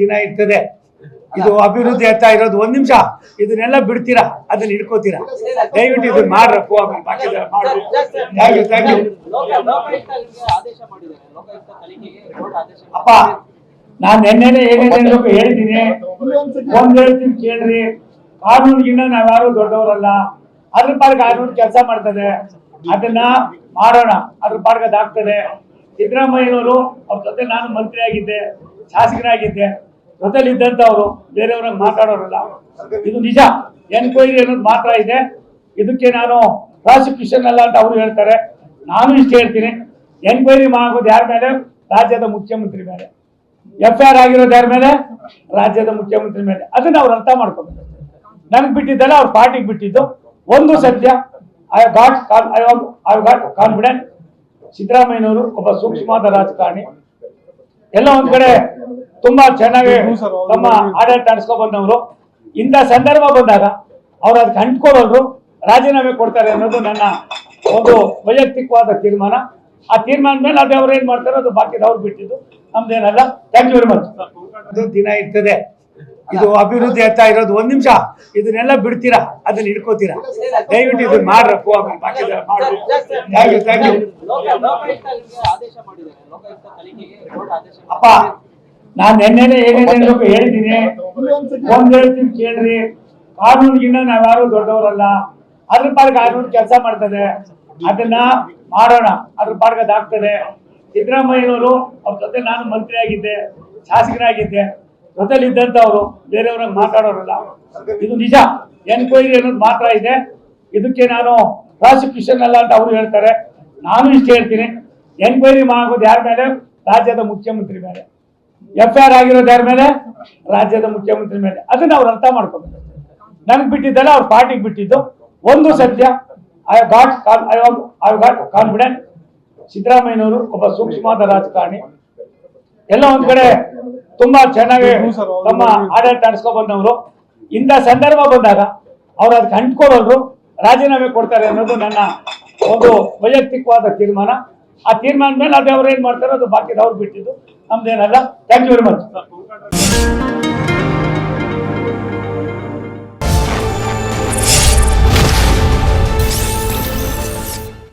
ದಿನ ಇರ್ತದೆ. ಇದು ಅಭಿವೃದ್ಧಿ ಆಗ್ತಾ ಇರೋದು ಒಂದ್ ನಿಮಿಷ. ಇದನ್ನೆಲ್ಲ ಬಿಡ್ತೀರಾ? ಅದನ್ನ ಹಿಡ್ಕೋತೀರಾ? ದಯವಿಟ್ಟು ಇದನ್ನ ಮಾಡ್ರಪ್ಪು ಮಾಡ್ರಿ. ಯು ಥ್ಯಾಂಕ್ ಯು ಅಪ್ಪ, ನಾನ್ ನಿನ್ನೆನೆ ಏನೇನೇನು ಹೇಳಿದ್ದೀನಿ. ಒಂದ್ ಹೇಳ್ತೀನಿ ಕೇಳ್ರಿ. ಕಾನೂನಿಗಿನ್ನ ನಾವ್ಯಾರು ದೊಡ್ಡವರಲ್ಲ. ಅದ್ರ ಪಾಡ್ಗೆ ಕಾನೂನು ಕೆಲಸ ಮಾಡ್ತದೆ. ಅದನ್ನ ಮಾಡೋಣ. ಅದ್ರ ಪಾಡ್ಗೆ ಅದಾಗ್ತದೆ. ಸಿದ್ದರಾಮಯ್ಯನವರು ಅವ್ರ ಜೊತೆ ನಾನು ಮಂತ್ರಿ ಆಗಿದ್ದೆ ಶಾಸಕರಾಗಿದ್ದೆ ಜೊತೆಲಿ ಇದ್ದಂಥವ್ರು ಬೇರೆಯವ್ರ ಮಾತಾಡೋರಲ್ಲ. ಇದು ನಿಜ. ಎನ್ಕ್ವೈರಿ ಅನ್ನೋದು ಮಾತ್ರ ಇದೆ. ಇದಕ್ಕೆ ನಾನು ಪ್ರಾಸಿಕ್ಯೂಷನ್ ಅಲ್ಲ ಅಂತ ಅವರು ಹೇಳ್ತಾರೆ. ನಾನು ಇಷ್ಟು ಹೇಳ್ತೀನಿ. ಎನ್ಕ್ವೈರಿ ಮಾಡೋದು ಯಾರ ಮೇಲೆ? ರಾಜ್ಯದ ಮುಖ್ಯಮಂತ್ರಿ ಮೇಲೆ. ಎಫ್ ಆರ್ ಆಗಿರೋದು ಯಾರ ಮೇಲೆ? ರಾಜ್ಯದ ಮುಖ್ಯಮಂತ್ರಿ ಮೇಲೆ. ಅದನ್ನ ಅವ್ರು ಅರ್ಥ ಮಾಡ್ಕೋಬೇಕು. ನನಗೆ ಬಿಟ್ಟಿದ್ದಲ್ಲ ಅವ್ರ ಪಾರ್ಟಿಗೆ ಬಿಟ್ಟಿದ್ದು. ಒಂದು ಸತ್ಯ. I got I got confident ಸಿದ್ದರಾಮಯ್ಯನವರು ಒಬ್ಬ ಸೂಕ್ಷ್ಮವಾದ ರಾಜಕಾರಣಿ. ಎಲ್ಲ ಒಂದ್ ಕಡೆ ತುಂಬಾ ಚೆನ್ನಾಗಿ ತಮ್ಮ ಆಡಳಿತ ನಡೆಸ್ಕೊ ಬಂದವರು. ಇಂಥ ಸಂದರ್ಭ ಬಂದಾಗ ಅವ್ರು ಅದಕ್ಕೆ ಅಂಟ್ಕೊಳ್ಳೋರು ರಾಜೀನಾಮೆ ಕೊಡ್ತಾರೆ ಅನ್ನೋದು ನನ್ನ ಒಂದು ವೈಯಕ್ತಿಕವಾದ ತೀರ್ಮಾನ. ಆ ತೀರ್ಮಾನ ಮೇಲೆ ಅದೇ ಅವ್ರು ಏನ್ ಮಾಡ್ತಾರೋ ಅದು ಬಾಕಿದವ್ರು ಬಿಟ್ಟಿದ್ದು. ನಮ್ದೇನಲ್ಲ. ಥ್ಯಾಂಕ್ ಯು ವೆರಿ ಮಚ್ ದಿನ ಇರ್ತದೆ. ಇದು ಅಭಿವೃದ್ಧಿ ಆಗ್ತಾ ಇರೋದು ಒಂದ್ ನಿಮಿಷ. ಇದನ್ನೆಲ್ಲ ಬಿಡ್ತೀರಾ? ಅದನ್ನ ಇಟ್ಕೋತೀರಾ ದಯವಿಟ್ಟು ಇದನ್ನ ಮಾಡ್ರಪ್ಪ ಅಪ್ಪ ನಾನ್ ನಿನ್ನೆನೆ ಏನೇನೇನು ಹೇಳಿದ್ದೀನಿ ಒಂದ್ ಹೇಳ್ತೀನಿ ಕೇಳ್ರಿ. ಕಾನೂನಿಗಿನ್ನ ನಾವ್ಯಾರು ದೊಡ್ಡವರಲ್ಲ. ಅದ್ರ ಪಾಡ್ಗೆ ಕಾನೂನು ಕೆಲಸ ಮಾಡ್ತದೆ. ಅದನ್ನ ಮಾಡೋಣ. ಅದ್ರ ಪಾಡ್ಗೆ ಅದಾಗ್ತದೆ. ಸಿದ್ದರಾಮಯ್ಯನವರು ಅವ್ರ ಜೊತೆ ನಾನು ಮಂತ್ರಿ ಆಗಿದ್ದೆ ಶಾಸಕರಾಗಿದ್ದೆ. ಜೊತೆಲಿ ಇದ್ದಂಥವ್ರು ಬೇರೆಯವ್ರ ಮಾತಾಡೋರಲ್ಲ ಇದು ನಿಜ. ಎನ್ಕ್ವೈರಿ ಅನ್ನೋದು ಮಾತ್ರ ಇದೆ. ಇದಕ್ಕೆ ನಾನು ಪ್ರಾಸಿಕ್ಯೂಷನ್ ಅಲ್ಲ ಅಂತ ಅವರು ಹೇಳ್ತಾರೆ. ನಾನು ಇಷ್ಟು ಹೇಳ್ತೀನಿ. ಎನ್ಕ್ವೈರಿ ಮಾಡೋದು ಯಾರ ಮೇಲೆ? ರಾಜ್ಯದ ಮುಖ್ಯಮಂತ್ರಿ ಮೇಲೆ. ಎಫ್ ಐ ಆರ್ ಆಗಿರೋದು ಯಾರ ಮೇಲೆ? ರಾಜ್ಯದ ಮುಖ್ಯಮಂತ್ರಿ ಮೇಲೆ. ಅದನ್ನ ಅವ್ರು ಅರ್ಥ ಮಾಡ್ಕೋಬೇಕು. ನನಗೆ ಬಿಟ್ಟಿದ್ದಲ್ಲ, ಅವ್ರ ಪಾರ್ಟಿಗೆ ಬಿಟ್ಟಿದ್ದು. ಒಂದು ಸತ್ಯ. I got I got confident ಸಿದ್ದರಾಮಯ್ಯನವರು ಒಬ್ಬ ಸೂಕ್ಷ್ಮವಾದ ರಾಜಕಾರಣಿ. ಎಲ್ಲ ಒಂದ್ ಕಡೆ ತುಂಬಾ ಚೆನ್ನಾಗಿ ತಮ್ಮ ಆಡಳಿತ ನಡೆಸ್ಕೊ ಬಂದವರು. ಇಂಥ ಸಂದರ್ಭ ಬಂದಾಗ ಅವ್ರು ಅದಕ್ಕೆ ಅಂಟ್ಕೊಳ್ಳೋರು ರಾಜೀನಾಮೆ ಕೊಡ್ತಾರೆ ಅನ್ನೋದು ನನ್ನ ಒಂದು ವೈಯಕ್ತಿಕವಾದ ತೀರ್ಮಾನ. ಆ ತೀರ್ಮಾನ ಮೇಲೆ ಅದೇ ಅವ್ರು ಏನ್ ಮಾಡ್ತಾರೋ ಅದು ಬಾಕಿದವ್ರು ಬಿಟ್ಟಿದ್ದು. ನಮ್ದೇನಲ್ಲ. Thank you very much